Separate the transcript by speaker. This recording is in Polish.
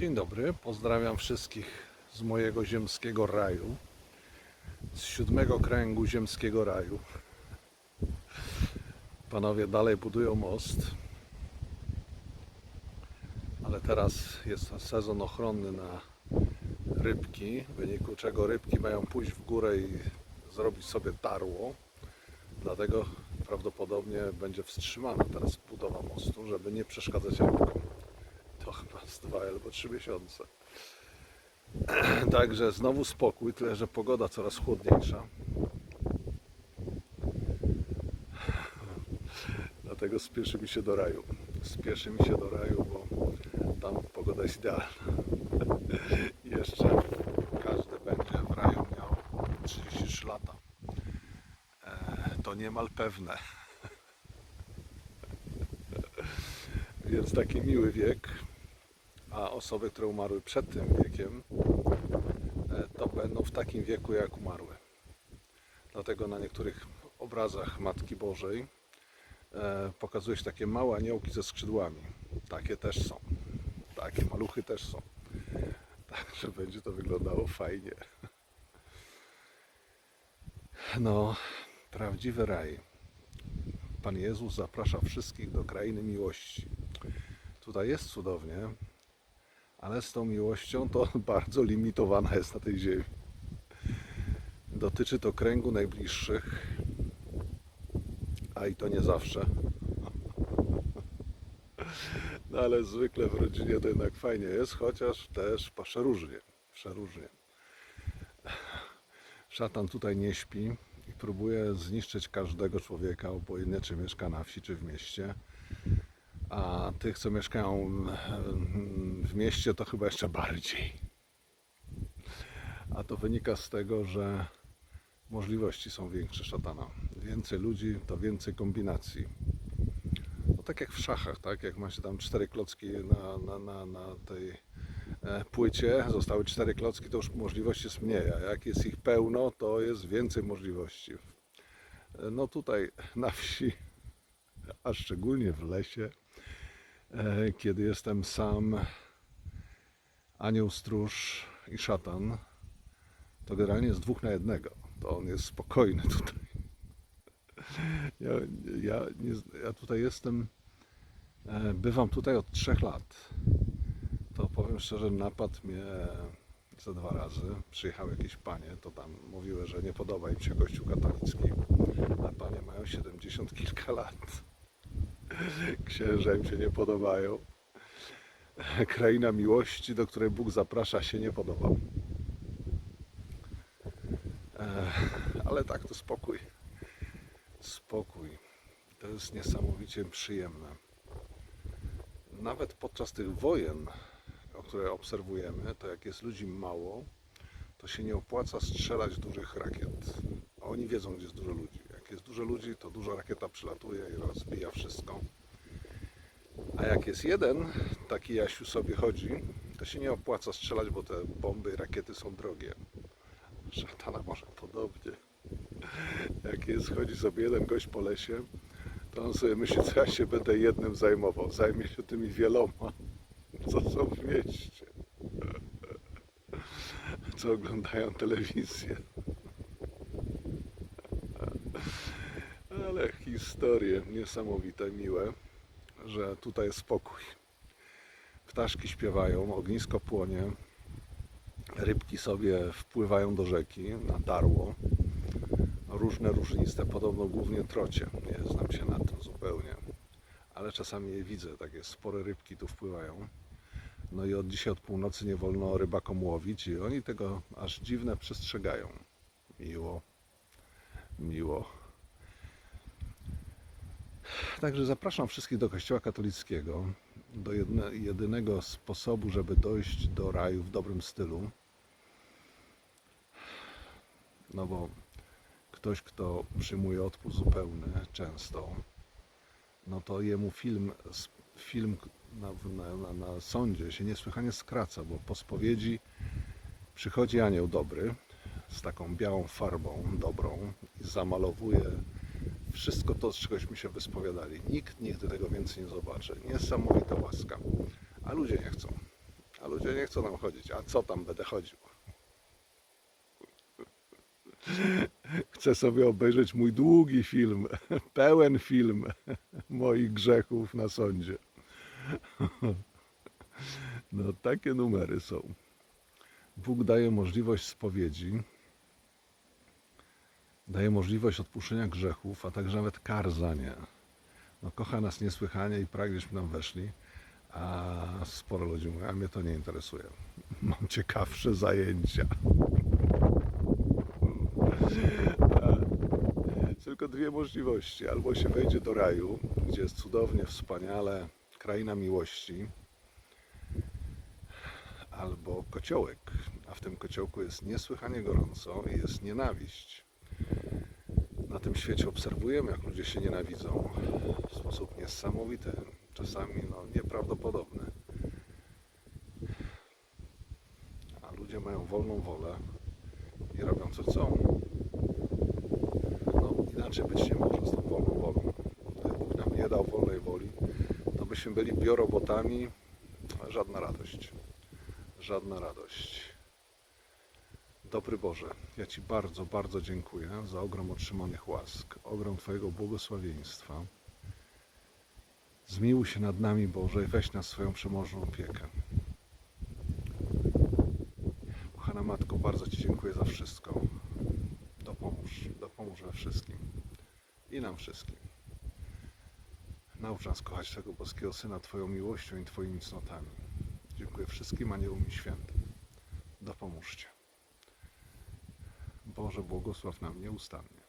Speaker 1: Dzień dobry, pozdrawiam wszystkich z mojego ziemskiego raju, z siódmego kręgu ziemskiego raju. Panowie dalej budują most, ale teraz jest sezon ochronny na rybki, w wyniku czego rybki mają pójść w górę i zrobić sobie tarło. Dlatego prawdopodobnie będzie wstrzymana teraz budowa mostu, żeby nie przeszkadzać rybkom. Dwa albo trzy miesiące. Także znowu spokój, tyle że pogoda coraz chłodniejsza. Dlatego spieszy mi się do raju. Spieszy mi się do raju, bo tam pogoda jest idealna. Jeszcze każdy będzie w raju miał 33 lata. E, To niemal pewne. Więc taki miły wiek. A osoby, które umarły przed tym wiekiem, e, to będą w takim wieku, jak umarły. Dlatego na niektórych obrazach Matki Bożej e, pokazuje się takie małe aniołki ze skrzydłami. Takie też są. Takie maluchy też są. Także będzie to wyglądało fajnie. No, prawdziwy raj. Pan Jezus zaprasza wszystkich do krainy miłości. Tutaj jest cudownie, ale z tą miłością to bardzo limitowana jest na tej ziemi. Dotyczy to kręgu najbliższych, a i to nie zawsze. No ale zwykle w rodzinie to jednak fajnie jest, chociaż też przeróżnie, przeróżnie. Szatan tutaj nie śpi i próbuje zniszczyć każdego człowieka, obojętnie czy mieszka na wsi czy w mieście. A tych, co mieszkają w mieście, to chyba jeszcze bardziej. A to wynika z tego, że możliwości są większe szatana. Więcej ludzi to więcej kombinacji. No tak jak w szachach, tak? Jak ma się tam cztery klocki na, na, na, na tej e, płycie, zostały cztery klocki, to już możliwości jest mniej, a jak jest ich pełno, to jest więcej możliwości. E, No tutaj na wsi, a szczególnie w lesie, e, kiedy jestem sam, anioł stróż i szatan, to generalnie jest dwóch na jednego. To on jest spokojny tutaj. Ja, ja, nie, ja tutaj jestem, e, bywam tutaj od trzech lat. To powiem szczerze, napadł mnie ze dwa razy. Przyjechały jakieś panie, to tam mówiły, że nie podoba im się kościół katolicki. A panie mają 70 kilka lat. Księża im się nie podobają. Kraina miłości, do której Bóg zaprasza, się nie podoba. Ale tak, to spokój. Spokój. To jest niesamowicie przyjemne. Nawet podczas tych wojen, które obserwujemy, to jak jest ludzi mało, to się nie opłaca strzelać dużych rakiet. Oni wiedzą, gdzie jest dużo ludzi. Jak jest dużo ludzi, to duża rakieta przylatuje i rozbija wszystko. A jak jest jeden, taki Jasiu sobie chodzi, to się nie opłaca strzelać, bo te bomby i rakiety są drogie. Szatana może podobnie. Jak jest, chodzi sobie jeden gość po lesie, to on sobie myśli, co ja się będę jednym zajmował. Zajmie się tymi wieloma, co są w mieście. Co oglądają telewizję. Ale historie niesamowite, miłe, że tutaj jest spokój. Ptaszki śpiewają, ognisko płonie, rybki sobie wpływają do rzeki na tarło. Różne, różniste, podobno głównie trocie. Nie znam się na tym zupełnie, ale czasami je widzę, takie spore rybki tu wpływają. No i od dzisiaj od północy nie wolno rybakom łowić i oni tego aż dziwne przestrzegają. Miło, miło. Także zapraszam wszystkich do Kościoła katolickiego, do jedne, jedynego sposobu, żeby dojść do raju w dobrym stylu. No bo ktoś, kto przyjmuje odpust zupełny często, no to jemu film, film na, na, na sądzie się niesłychanie skraca, bo po spowiedzi przychodzi anioł dobry z taką białą farbą dobrą i zamalowuje wszystko to, z czegośmy się wyspowiadali. Nikt nigdy tego więcej nie zobaczy. Niesamowita łaska. A ludzie nie chcą. A ludzie nie chcą tam chodzić. A co tam będę chodził? Chcę sobie obejrzeć mój długi film, pełen film moich grzechów na sądzie. No takie numery są. Bóg daje możliwość spowiedzi, daje możliwość odpuszczenia grzechów, a także nawet kar za nie. No, kocha nas niesłychanie i pragnie, żebyśmy tam weszli, a sporo ludzi mówi, a mnie to nie interesuje. Mam ciekawsze zajęcia. Tylko dwie możliwości. Albo się wejdzie do raju, gdzie jest cudownie, wspaniale, kraina miłości, albo kociołek, a w tym kociołku jest niesłychanie gorąco i jest nienawiść. Na tym świecie obserwujemy, jak ludzie się nienawidzą w sposób niesamowity, czasami no, nieprawdopodobny. A ludzie mają wolną wolę i robią co chcą. No, inaczej być nie może z tą wolną wolą. Gdyby Bóg nam nie dał wolnej woli, to byśmy byli biorobotami, żadna radość. Żadna radość. Dobry Boże, ja Ci bardzo, bardzo dziękuję za ogrom otrzymanych łask, ogrom Twojego błogosławieństwa. Zmiłuj się nad nami, Boże, i weź nas swoją przemożną opiekę. Kochana Matko, bardzo Ci dziękuję za wszystko. Dopomóż, dopomóż we wszystkim i nam wszystkim. Naucz nas kochać tego boskiego Syna Twoją miłością i Twoimi cnotami. Dziękuję wszystkim aniołom i świętym. Dopomóżcie. Boże, błogosław nam nieustannie.